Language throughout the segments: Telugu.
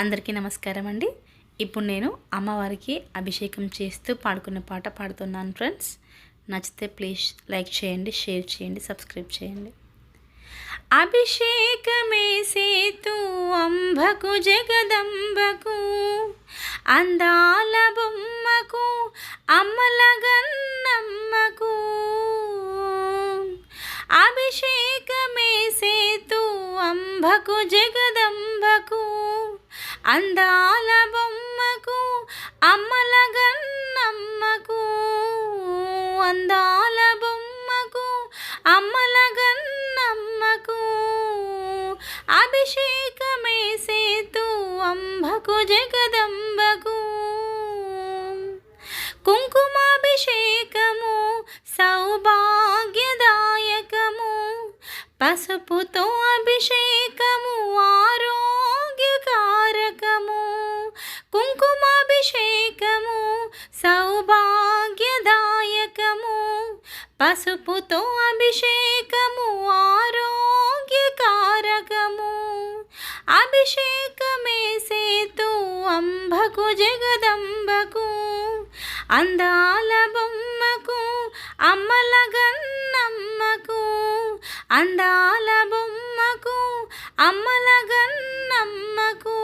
అందరికీ నమస్కారం అండి. ఇప్పుడు నేను అమ్మవారికి అభిషేకం చేస్తూ పాడుకున్న పాట పాడుతున్నాను ఫ్రెండ్స్. నచ్చితే ప్లీజ్ లైక్ చేయండి షేర్ చేయండి సబ్స్క్రైబ్ చేయండి. అభిషేకమే సేతు అంబకు జగదంబకు అందాల బొమ్మకు అమ్మలగన్నమ్మకు అభిషేకమే సేతు అంబకు జగదంబకు అందాల బొమ్మకు అమ్మలగన్నమ్మకు అందాల బొమ్మకు అమ్మలగన్నమ్మకు అభిషేకమే సేతు అంబకు జగదంబకు. కుంకుమాభిషేకము సౌభాగ్యదాయకము. పసుపుతో అభిషేకము భాగ్యకారకము కుంకుమాభిషేకము సౌభాగ్యదాయకము పసుపుతో అభిషేకము ఆరోగ్యకారకము. అభిషేకమే సేతు అంబకు జగదంబకు అందాల బొమ్మకు అమ్మలగన్నమ్మకు అందాల బొమ్మ అమ్మలగన్నమ్మకు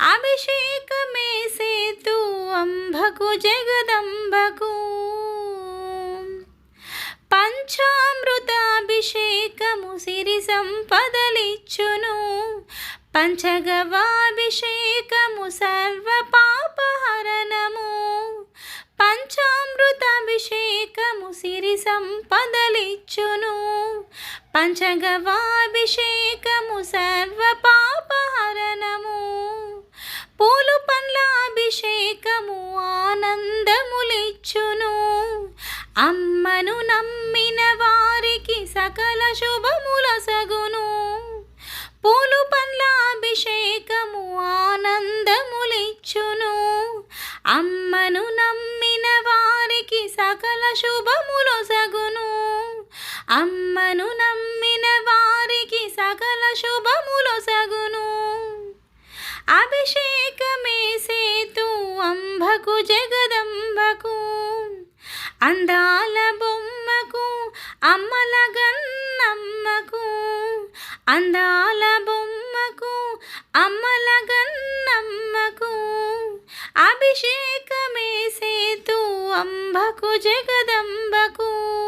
అభిషేకమే సేతు అంబకు జగదంబకు. పంచామృతాభిషేకము సిరి సంపదలిచ్చును పంచగవాభిషేకము సర్వ పాపహరణము. పంచామృతాభిషేకము సిరి సంపదలిచ్చును పంచగవాభిషేకము సర్వ పాపహరణము పూలు పండ్ల అభిషేకము ఆనందములిచ్చును. అమ్మను నమ్మిన వారికి సకల శుభములసగును పూలు పండ్ల అభిషేకము ఆనందములిచ్చును. అమ్మను నమ్మిన వారికి సకల శుభములొసగును అమ్మను నమ్మిన వారికి సకల శుభములు సగును. అభిషేకమే సేతు అంబకు జగదంబకు. అందాల బొమ్మకు అమ్మలగన్నమ్మకు అందాల బొమ్మకు అమ్మలగన్నమ్మకు అభిషేకమే సేతు అంబకు జగదంబకు.